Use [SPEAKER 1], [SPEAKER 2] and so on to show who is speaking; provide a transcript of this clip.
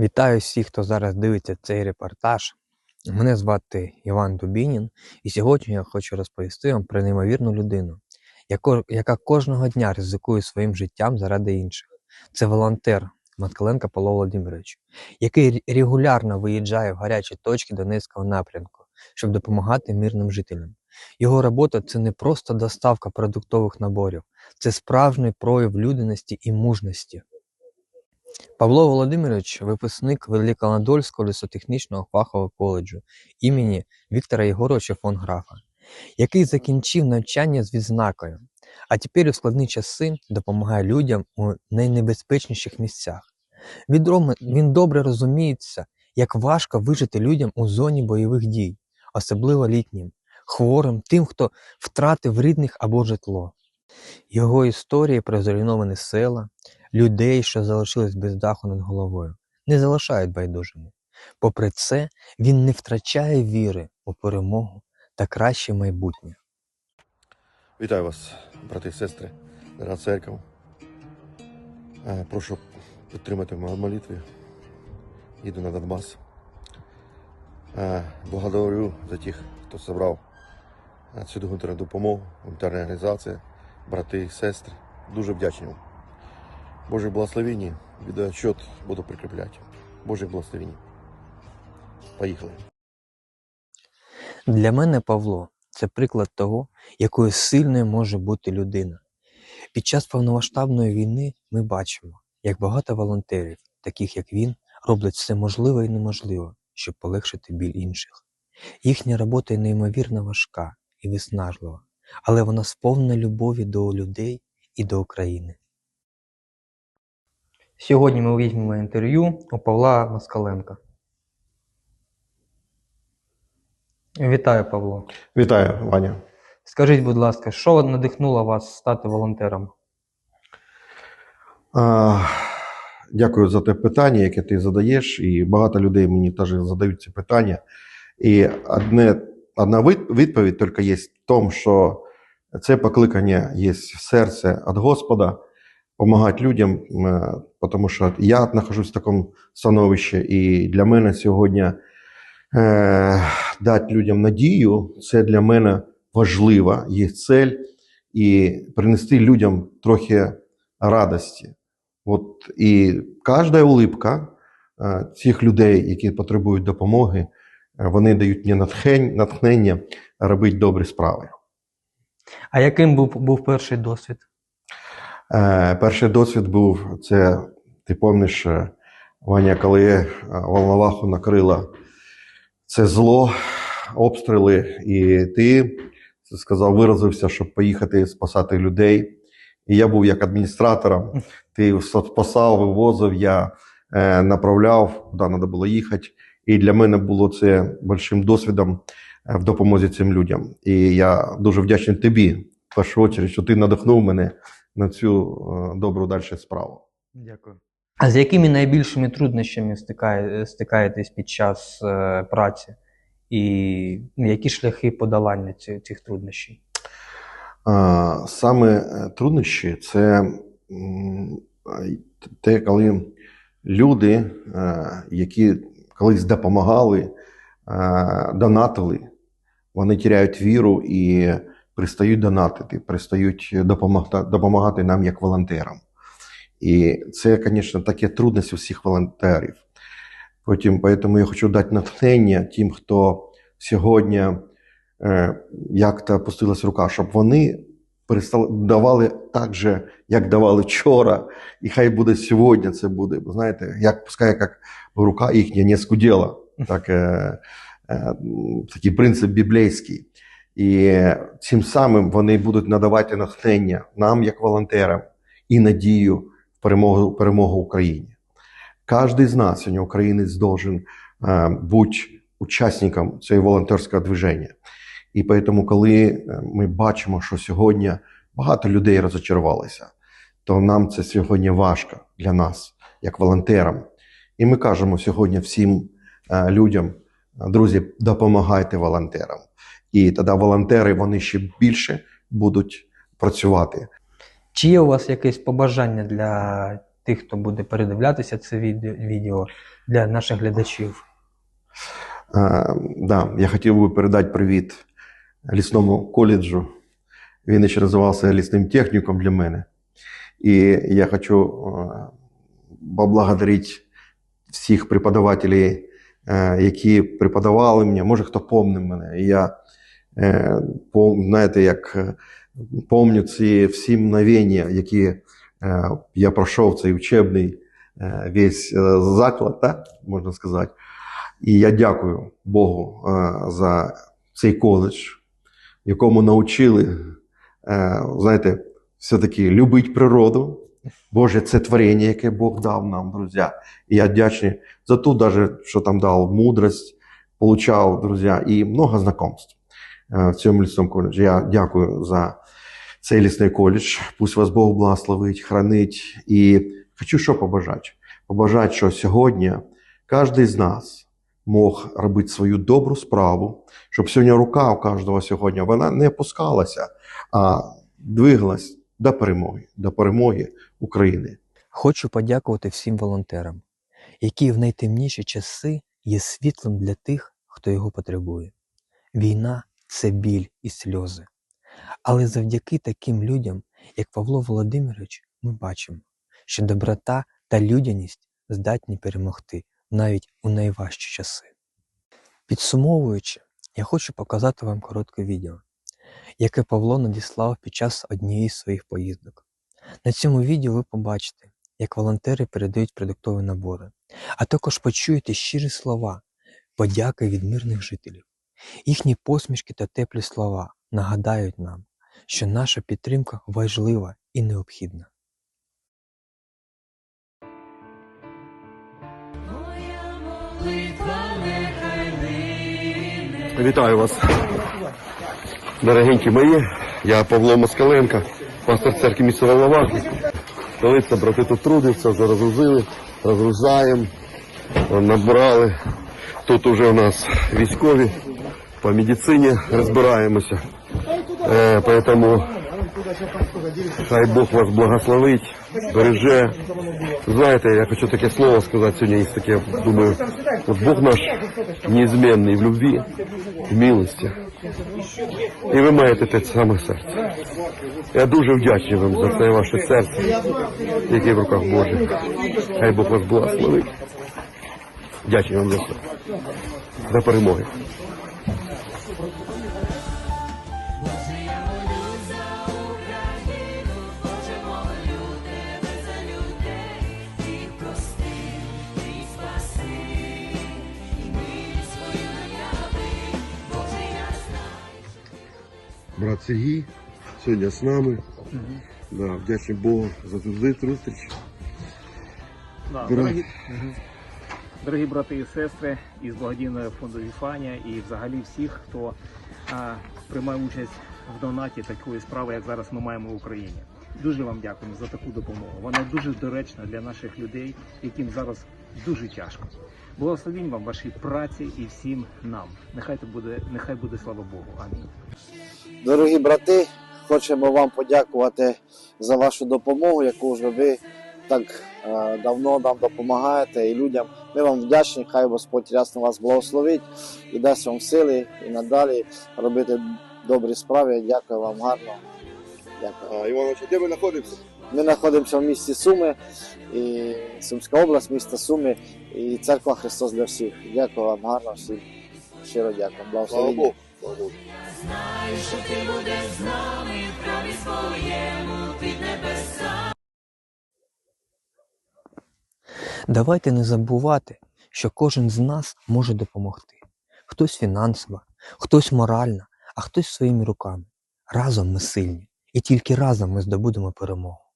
[SPEAKER 1] Вітаю всіх, хто зараз дивиться цей репортаж. Мене звати Іван Дубінін, і сьогодні я хочу розповісти вам про неймовірну людину, яка кожного дня ризикує своїм життям заради інших. Це волонтер Маткаленко Павло Володимирович, який регулярно виїжджає в гарячі точки Донецького напрямку, щоб допомагати мирним жителям. Його робота це не просто доставка продуктових наборів, це справжній прояв людяності і мужності. Павло Володимирович випускник Великонадольського лісотехнічного фахового коледжу імені Віктора Єгоровича фон Графа, який закінчив навчання з відзнакою, а тепер у складні часи допомагає людям у найнебезпечніших місцях. Він добре розуміється, як важко вижити людям у зоні бойових дій, особливо літнім, хворим, тим, хто втратив рідних або житло. Його історії про зруйновані села, людей, що залишились без даху над головою, не залишають байдужими. Попри це, він не втрачає віри у перемогу та краще майбутнє.
[SPEAKER 2] Вітаю вас, брати і сестри, дорога церква. Е, Прошу підтримати в молитві. Їду на Донбас. Е, Благодарю за тих, хто зібрав е, цю допомогу, гуманітарна організація, брати і сестри. Дуже вдячний вам. Боже благословення, відеоотчет буду прикріпляти. Боже благословення. Поїхали.
[SPEAKER 1] Для мене Павло це приклад того, якою сильною може бути людина. Під час повномасштабної війни ми бачимо, як багато волонтерів, таких як він, роблять все можливе і неможливе, щоб полегшити біль інших. Їхня робота неймовірно важка і виснажлива, але вона сповнена любові до людей і до України. Сьогодні ми візьмемо інтерв'ю у Павла Москаленка. Вітаю, Павло.
[SPEAKER 2] Вітаю, Ваня.
[SPEAKER 1] Скажіть, будь ласка, що надихнуло вас стати волонтером?
[SPEAKER 2] А, Дякую за те питання, яке ти задаєш, і багато людей мені теж задають ці питання. І одне, одна відповідь тільки є в тому, що це покликання є в серце від Господа, допомагати людям, е, тому що я знаходжусь в такому становищі, і для мене сьогодні е, дати людям надію, це для мене важлива є цель, і принести людям трохи радості. От і кожна улипка е, цих людей, які потребують допомоги, е, вони дають мені натхнення, натхнення робити добрі справи.
[SPEAKER 1] А яким був, був перший досвід?
[SPEAKER 2] Е, перший досвід був це, ти пам'ятаєш, е, Ваня, коли е, Волноваху накрила це зло, обстріли, і ти сказав, виразився, щоб поїхати спасати людей. І я був як адміністратором, ти спасав, вивозив, я направляв, куди треба було їхати. І для мене було це великим досвідом в допомозі цим людям. І я дуже вдячний тобі, в першу чергу, що ти надихнув мене на цю е, добру далі справу.
[SPEAKER 1] Дякую. А з якими найбільшими труднощами стикає, стикаєтесь під час е, праці? І ну, які шляхи подолання цих, цих труднощів?
[SPEAKER 2] А, Саме е, труднощі це те, коли люди, е, які колись допомагали, е, донатили, вони тіряють віру і перестають донатити, перестають допомагати, допомагати нам як волонтерам. І це, звісно, таке трудності всіх волонтерів. Потім, тому я хочу дати натхнення тим, хто сьогодні е, як-то опустилась рука, щоб вони перестали давали так же, як давали вчора, і хай буде сьогодні. Це буде. Бо знаєте, як пускай як рука їхня не скуділа, так е, е, такий принцип біблійський. І цим самим вони будуть надавати натхнення нам, як волонтерам, і надію в перемогу, перемогу Україні. Кожен з нас, сьогодні українець, должен е, бути учасником цього волонтерського движення. І тому, коли е, ми бачимо, що сьогодні багато людей розочарувалися, то нам це сьогодні важко для нас, як волонтерам. І ми кажемо сьогодні всім е, людям, друзі, допомагайте волонтерам. І тоді волонтери вони ще більше будуть працювати.
[SPEAKER 1] Чи є у вас якесь побажання для тих, хто буде передивлятися це відео, для наших глядачів.
[SPEAKER 2] Е, да, я хотів би передати привіт лісному коледжу. Він ще називався лісним техніком для мене. І я хочу поблагодарити всіх преподавателів, які преподавали мені, може хто помнив мене. І я, е, знаєте, як е, помню ці всі мгновення, які е, я пройшов цей учебний е, весь е, заклад, так, можна сказати. І я дякую Богу е, за цей коледж, якому навчили, е, знаєте, все-таки любити природу. Боже, це творіння, яке Бог дав нам, друзі. І я вдячний за ту, даже, що там дав мудрость, получав, друзі, і много знайомств е, в цьому лісному коледжі. Я дякую за цей лісний коледж. Пусть вас Бог благословить, хранить. І хочу що побажати? Побажати, що сьогодні кожен з нас мог робити свою добру справу, щоб сьогодні рука у кожного сьогодні вона не опускалася, а двигалась до перемоги, до перемоги України.
[SPEAKER 1] Хочу подякувати всім волонтерам, які в найтемніші часи є світлом для тих, хто його потребує. Війна це біль і сльози. Але завдяки таким людям, як Павло Володимирович, ми бачимо, що доброта та людяність здатні перемогти навіть у найважчі часи. Підсумовуючи, я хочу показати вам коротке відео, яке Павло надіслав під час однієї з своїх поїздок. На цьому відео ви побачите, як волонтери передають продуктові набори, а також почуєте щирі слова, подяки від мирних жителів. Їхні посмішки та теплі слова нагадають нам, що наша підтримка важлива і необхідна.
[SPEAKER 3] Вітаю вас, дорогенькі мої. Я Павло Москаленко, пастор церкви місцевого голова. Столиця, брати тут трудяться, вже розгружаємо, набрали. Тут уже у нас військові, по медицині розбираємося. Е, поэтому хай Бог вас благословить, береже. Знаєте, я хочу таке слово сказати сьогодні, є таке, думаю, от Бог наш неизменний в любві, в милості. І ви маєте те саме серце. Я дуже вдячний вам за це ваше серце, яке в руках Божих. Хай Бог вас благословить. Дякую вам за це. До перемоги. Брат Сергій сьогодні з нами. Да, вдячний Богу за цю зустріч.
[SPEAKER 4] Да,
[SPEAKER 3] Дорогі-
[SPEAKER 4] дорогі, Мгм. дорогі брати і сестри із благодійного фонду Віфанія і взагалі всіх, хто а, приймає участь в донаті такої справи, як зараз ми маємо в Україні. Дуже вам дякуємо за таку допомогу. Вона дуже доречна для наших людей, яким зараз дуже тяжко. Благословінь вам вашій праці і всім нам. Нехай то буде, нехай буде слава Богу. Амінь.
[SPEAKER 5] Дорогі брати, хочемо вам подякувати за вашу допомогу, яку вже ви так е, давно нам допомагаєте і людям. Ми вам вдячні, хай Господь рясно вас благословить і дасть вам сили і надалі робити добрі справи. Дякую вам гарно. Дякую.
[SPEAKER 3] Іванович, де ми знаходимося?
[SPEAKER 5] Ми знаходимося в місті Суми, і Сумська область, місто Суми і церква Христос для всіх. Дякую вам гарно всім. Щиро дякую. Благословення.
[SPEAKER 3] Богу.
[SPEAKER 6] Знаю, що ти будеш з нами праві своєму під небеса.
[SPEAKER 1] Давайте не забувати, що кожен з нас може допомогти. Хтось фінансово, хтось морально, а хтось своїми руками. Разом ми сильні, і тільки разом ми здобудемо перемогу.